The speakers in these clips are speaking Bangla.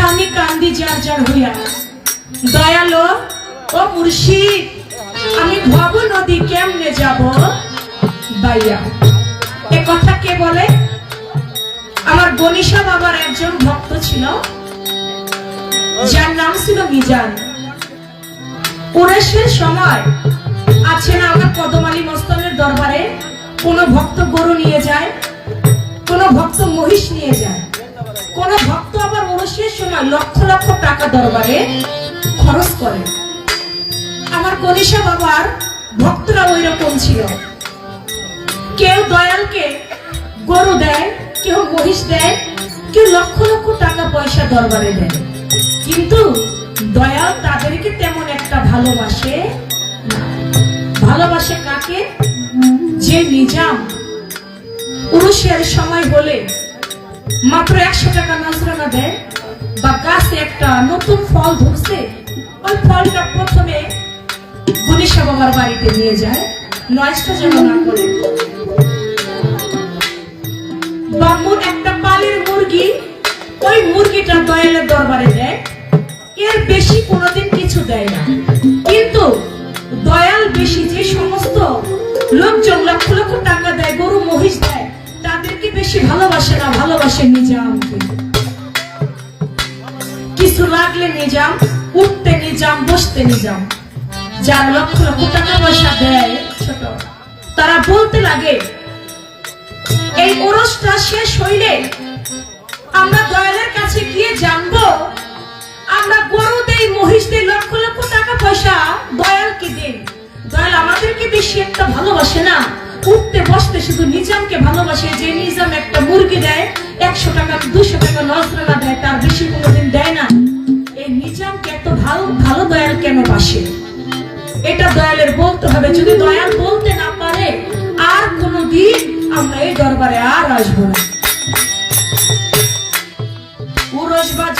উজাড় হইয়া দয়ালো, ও মুর্শিদ আমি ভব নদী কেমনে যাব? দাইয়া এ কথা কে বলে? আমার গনিশা বাবার একজন ভক্ত ছিল। যার নাম ছিল মিজান। উড়েশের সময় আছে না আমার কদমালী মস্তনের দরবারে কোন ভক্ত গরু নিয়ে যায়, কোন ভক্ত মহিষ নিয়ে যায়, কোন ভক্ত আবার ওরসের সময় লক্ষ লক্ষ টাকা দরবারে খরচ করে। আমার গণেশা বাবার ভক্তরা ওই রকম ছিল। কেউ দয়ালকে গরু দেয়, কেউ মহিষ দেয়, কেউ লক্ষ লক্ষ টাকা পয়সা দরবারে দেয়। কিন্তু দয়াল তাদেরকে তেমন একটা ভালোবাসে ভালোবাসে কাকে? যে নিজাম। পুরুষের সময় বলে মাত্র একশো টাকা নজরানা দেয়? বা গাছে একটা নতুন ফল ধরছে, ওই ফলটা প্রথমে গণেশা বাবার বাড়িতে নিয়ে যায় নষ্ট যেন না করে। একটা পালের মুরগি, ওই মুরগিটা দয়ালের দরবারে দেয়। এর বেশি কোনোদিন কিছু দেয় না। কিন্তু দয়াল বেশি যে সমস্ত লোকজন লক্ষ লক্ষ টাকা দেয়, গরু মহিষ দেয় তাদেরকে বেশি ভালোবাসে না ভালোবাসে নিজামকে কিছু লাগলে নিজাম, উঠতে নিজাম, বসতে নিজাম। যার লক্ষ লক্ষ টাকা পয়সা দেয় তারা বলতে লাগে, এই ওরসটা শেষ হইলে আমরা দয়ালের কাছে গিয়ে জানব, আমরা গরু দেই মহিষ দেই লক্ষ লক্ষ টাকা পয়সা দয়ালকে দেই। দয়াল আমাদেরকে বেশি একটা ভালোবাসে না? উঠতে বসতে শুধু নিজামকে ভালোবাসে, যে নিজাম একটা মুরগি দেয়, একশো টাকা দুশো টাকা নজরানা দেয়, তার বেশি কোনোদিন দেয় না। এই নিজামকে এত ভালো ভালো দয়াল কেন বাসে? এটা দয়ালের বলতে হবে। যদি দয়াল বলতে না পারে, আর কোনোদিন আমরা এই দরবারে আর আসব না। উরস বাজান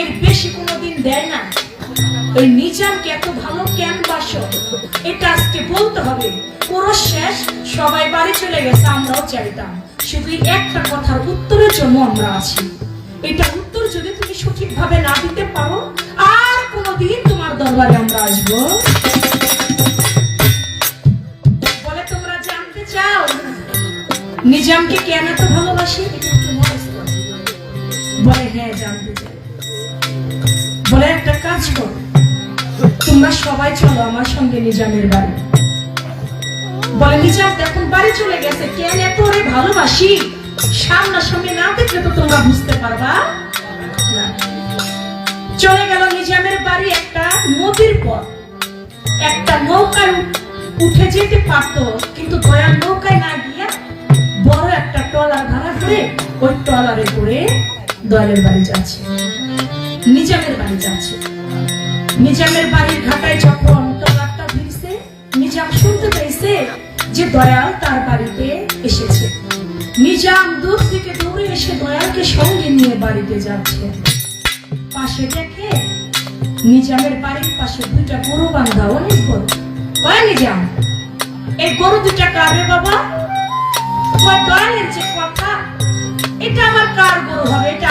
এর বেশি কোনোদিন দেয় না। ওই নিজামকে এত ভালো কেন বাসো এটা আজকে বলতে হবে। পুরো শেষ, সবাই বাড়ি চলে গেছে, আমরাও চাইতাম। শুধু একটা কথার উত্তরের জন্য আমরা আছি। এটা উত্তর যদি তুমি সঠিকভাবে না দিতে পারো, আর কোনোদিন তোমার দরবারে আমরা আসব। বলে তোমরা জানতে চাও, নিজামকে কেন এত ভালোবাসি। বলে হ্যাঁ জানতে চাই। বলে একটা কাজ করো। তোমরা সবাই চলো আমার সঙ্গে নিজামের বাড়ি। বলে, নিজাম এখন বাড়ি চলে গেছে। কেন এত ওরে ভালোবাসি? সামনাসামনি না দেখলে তো তোমরা বুঝতে পারবা? চলে গেল নিজামের বাড়ি একটা নদীর পথ। একটা নৌকায় উঠে যেতে পারতো, কিন্তু দয়াল নৌকায় না গিয়া বড় একটা ট্রলার ভাড়া করে ওই ট্রলারে করে দয়ালের বাড়ি যাচ্ছে। নিজামের বাড়ি যাচ্ছে নিজামের বাড়ির ঘাটায় যখন ট্রলারটা ভিড়ছে নিজাম শুনতে পেয়েছে যে দয়াল তার বাড়িতে এসেছে। নিজাম দূর থেকে দৌড়ে এসে দয়ালকে সঙ্গে নিয়ে বাড়িতে যাচ্ছে। পাশে দেখে নিজামের বাড়ির পাশে দুইটা গরু বান্ধা অনেক বড় কয় নিজাম? এই গরু দুটা কারে বাবা? দয়ালের যে কথা? এটা আমার কার গরু হবে? এটা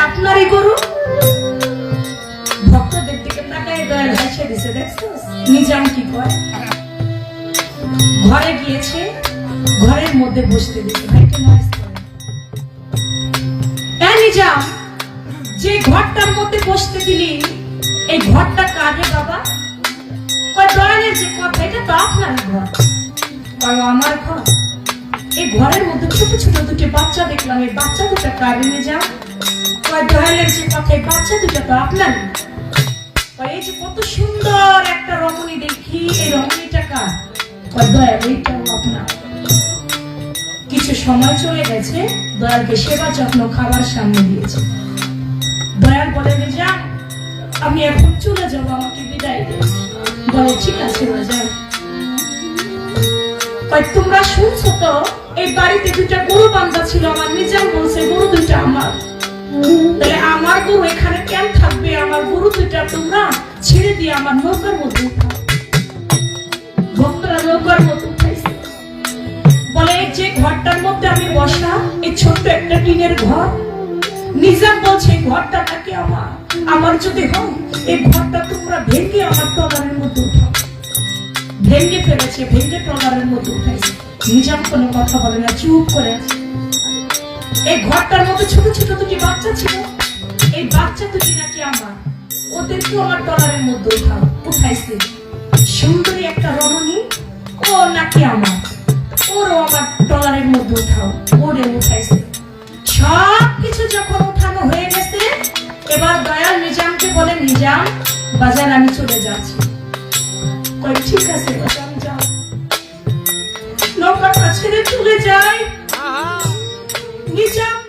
ঘরে গিয়েছে, ঘরের মধ্যে বসতে ভাইকে করে হ্যাঁ নিজাম যে ঘরটার মধ্যে বসতে দিলি, এই ঘরটা কাজে বাবা? ছোট ছোট বাচ্চা দেখলাম, এই বাচ্চা কারে যে বাচ্চা এই যে কত সুন্দর একটা রমণী দেখি, এই রমণীটা কার? কিছু সময় চলে গেছে, দয়ালকে সেবা যত্ন খাবার সামনে দিয়েছে। দয়াল বলে যা আমি এখন চলে আমাকে বিদায় বলে, ঠিক আছে তোমরা শুনছো তো? এই বাড়িতে দুটা গরু বান্ধা ছিল আমার নিজাম বলছে, গরু দুইটা আমার। তাহলে আমার গরু এখানে কেন থাকবে? আমার গরু দুইটা তোমরা ছেড়ে দিয়ে আমার নৌকার মধ্যে নৌকার মধ্যে বলে, যে ঘরটার মধ্যে আমি বসা এই ছোট্ট একটা টিনের ঘর। নিজাম বলছে, ঘরটা নাকি আমার। আমার যদি হয়, এই ঘরটা তোমরা ভেঙে আমার টলারের মধ্যে উঠাও। ভেঙে ফেলেছে, ভেঙে টলারের মধ্যে উঠাইছে। নিজাম কোনো কথা বলে না, চুপ করে আছে। এই ঘরটার মধ্যে ছোট ছোট দুটি বাচ্চা ছিল। এই বাচ্চা দুটি নাকি আমার। ওদেরকে আমার টলারের মধ্যে উঠাও উঠাইছে। সুন্দরী একটা রমণী নাকি আমার? ওরও আমার টলারের মধ্যে উঠাও। ওরে উঠাইছে। সব যখন উঠানো হয়ে গেছে, এবার দয়াল নিজামকে বলে, নিজাম, বাজার আমি চলে যাচ্ছি। কই, ঠিক আছে নিজাম যাও নৌকাটা ছেড়ে চলে যায় নিজাম